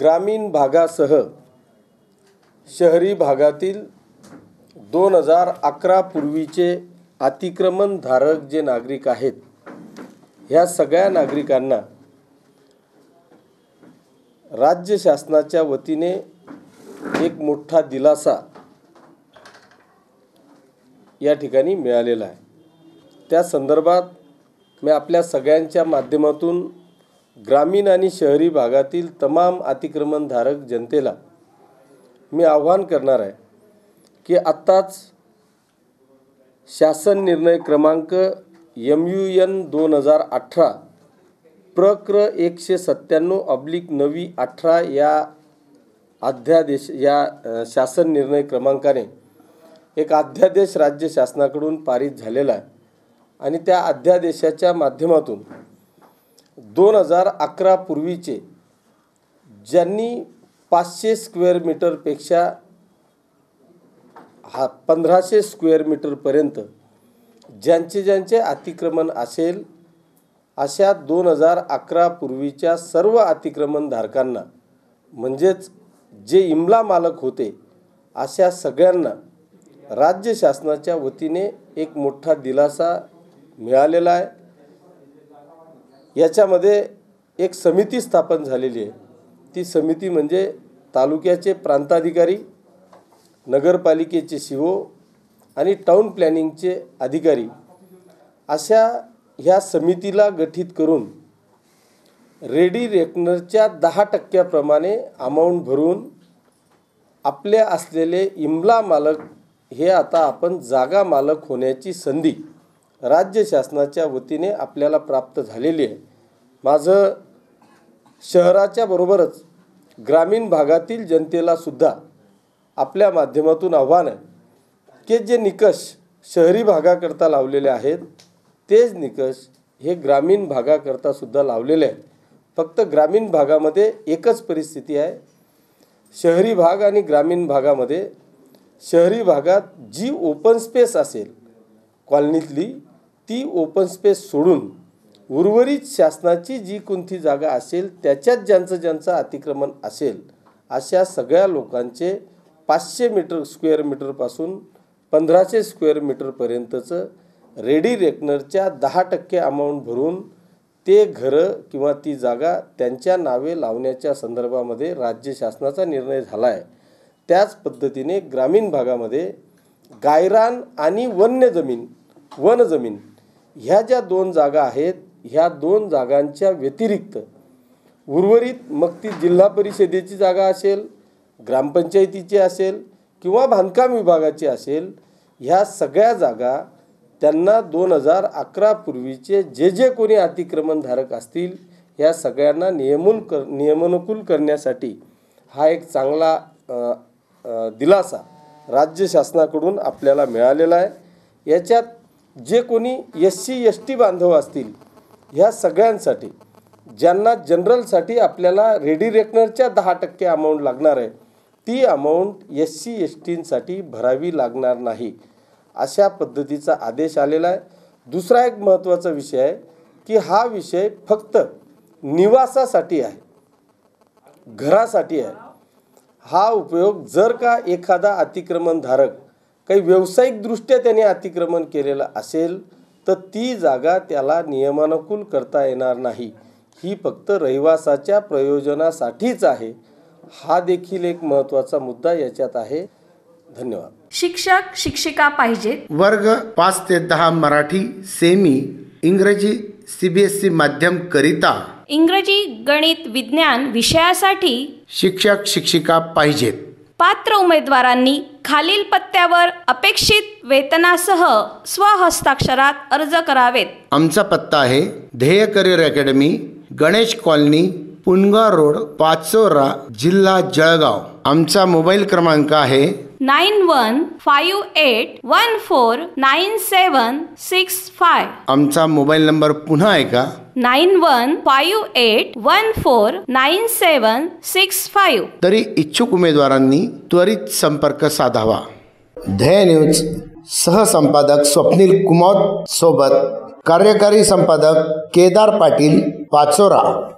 ग्रामीण भागासह शहरी भागातील दोन हजार अकरा पूर्वीचे अतिक्रमणधारक जे नागरिक आहेत ह्या सगळ्या नागरिकांना राज्य शासनाच्या वतीने एक मोठा दिलासा या ठिकाणी मिळालेला आहे. त्या संदर्भात मी आपल्या सगळ्यांच्या माध्यमातून ग्रामीण आणि शहरी भागातील तमाम अतिक्रमणधारक जनतेला मी आव्हान करणार आहे की आत्ताच शासन निर्णय क्रमांक यम यू एन दोन हजार अठरा प्रक्र एकशे सत्त्याण्णव अब्लिक नवी अठरा या अध्यादेश या शासन निर्णय क्रमांकाने एक अध्यादेश राज्य शासनाकडून पारित झालेला आहे. आणि त्या अध्यादेशाच्या माध्यमातून दोन हजार अकरा पूर्वीचे ज्यांनी पाचशे स्क्वेअर मीटरपेक्षा हा पंधराशे स्क्वेअर मीटरपर्यंत ज्यांचे ज्यांचे अतिक्रमण असेल अशा दोन हजार अकरा पूर्वीच्या सर्व अतिक्रमणधारकांना म्हणजेच जे इमला मालक होते अशा सगळ्यांना राज्य शासनाच्या वतीने एक मोठा दिलासा मिळालेला आहे. याच्यामध्ये एक समिती स्थापन झालेली आहे. ती समिती म्हणजे तालुक्याचे प्रांताधिकारी नगरपालिकेचे सी ओ आणि टाऊन प्लॅनिंगचे अधिकारी. अशा ह्या समितीला गठीत करून रेडी रेकनरच्या दहा टक्क्याप्रमाणे अमाऊंट भरून आपले असलेले इमला मालक हे आता आपण जागा मालक होण्याची संधी राज्य शासनाच्या वतीने आपल्याला प्राप्त झालेली आहे. माझं शहराच्या बरोबरच ग्रामीण भागातील जनतेला सुद्धा आपल्या माध्यमातून आव्हान आहे की जे निकष शहरी भागाकरता लावलेले आहेत तेच निकष हे ग्रामीण भागाकरता सुद्धा लावलेले आहेत. फक्त ग्रामीण भागामध्ये एकच परिस्थिती आहे. शहरी भाग आणि ग्रामीण भागामध्ये शहरी भागात जी ओपन स्पेस असेल कॉलनीतली ती ओपन स्पेस सोडून उर्वरित शासनाची जी कोणती जागा असेल त्याच्यात ज्यांचं ज्यांचं अतिक्रमण असेल अशा सगळ्या लोकांचे पाचशे मीटर स्क्वेअर मीटरपासून पंधराशे स्क्वेअर मीटरपर्यंतचं रेडी रेकनरच्या दहा टक्के अमाऊंट भरून ते घरं किंवा ती जागा त्यांच्या नावे लावण्याच्या संदर्भामध्ये राज्य शासनाचा निर्णय झाला आहे त्याच पद्धतीने ग्रामीण भागामध्ये गायरान आणि वन्य जमीन वन जमीन ह्या ज्या दोन जागा आहेत ह्या दोन जागांच्या व्यतिरिक्त उर्वरित मग ती जिल्हा परिषदेची जागा असेल ग्रामपंचायतीची असेल किंवा बांधकाम विभागाची असेल ह्या सगळ्या जागा त्यांना दोन हजार अकरा पूर्वीचे जे जे कोणी अतिक्रमणधारक असतील ह्या सगळ्यांना नियमून कर नियमानुकूल करण्यासाठी हा एक चांगला दिलासा राज्य शासनाकडून आपल्याला मिळालेला आहे. याच्यात जे कोणी एस सी एस टी बांधव असतील ह्या सगळ्यांसाठी ज्यांना जनरलसाठी आपल्याला रेडी रेकनरच्या दहा टक्के अमाऊंट लागणार आहे ती अमाऊंट एस सी एस टींसाठी भरावी लागणार नाही अशा पद्धतीचा आदेश आलेला आहे. दुसरा एक महत्त्वाचा विषय आहे की हा विषय फक्त निवासासाठी आहे घरासाठी आहे. हा उपयोग जर का एखादा अतिक्रमणधारक काही व्यावसायिकदृष्ट्या त्याने अतिक्रमण केलेलं असेल तर ती जागा त्याला नियमानुकूल करता येणार नाही. ही फक्त रहिवासाच्या प्रयोजनासाठीच आहे. हा देखील एक महत्त्वाचा मुद्दा याच्यात आहे. धन्यवाद. शिक्षक शिक्षिका पाहिजेत. वर्ग पाच ते दहा मराठी सेमी इंग्रजी सी बी एस सी माध्यम करिता इंग्रजी गणित विज्ञान विषयासाठी शिक्षक शिक्षिका पाहिजेत. पात्र उमेदवारांनी खालील पत्त्यावर अपेक्षित वेतनासह स्वहस्ताक्षरात अर्ज करावेत आमचा पत्ता आहे Dhyey career academy Ganesh colony Punga road Pachora जिल्हा जळगाव आमचा मोबाईल क्रमांक आहे nine one five eight one four nine seven six five आमचा मोबाईल नंबर पुन्हा ऐका nine one five eight one four nine seven six five तरी इच्छुक उमेदवारांनी त्वरित संपर्क साधावा ध्येय न्यूज सहसंपादक स्वप्नील कुमार सोबत कार्यकारी संपादक केदार पाटील पाचोरा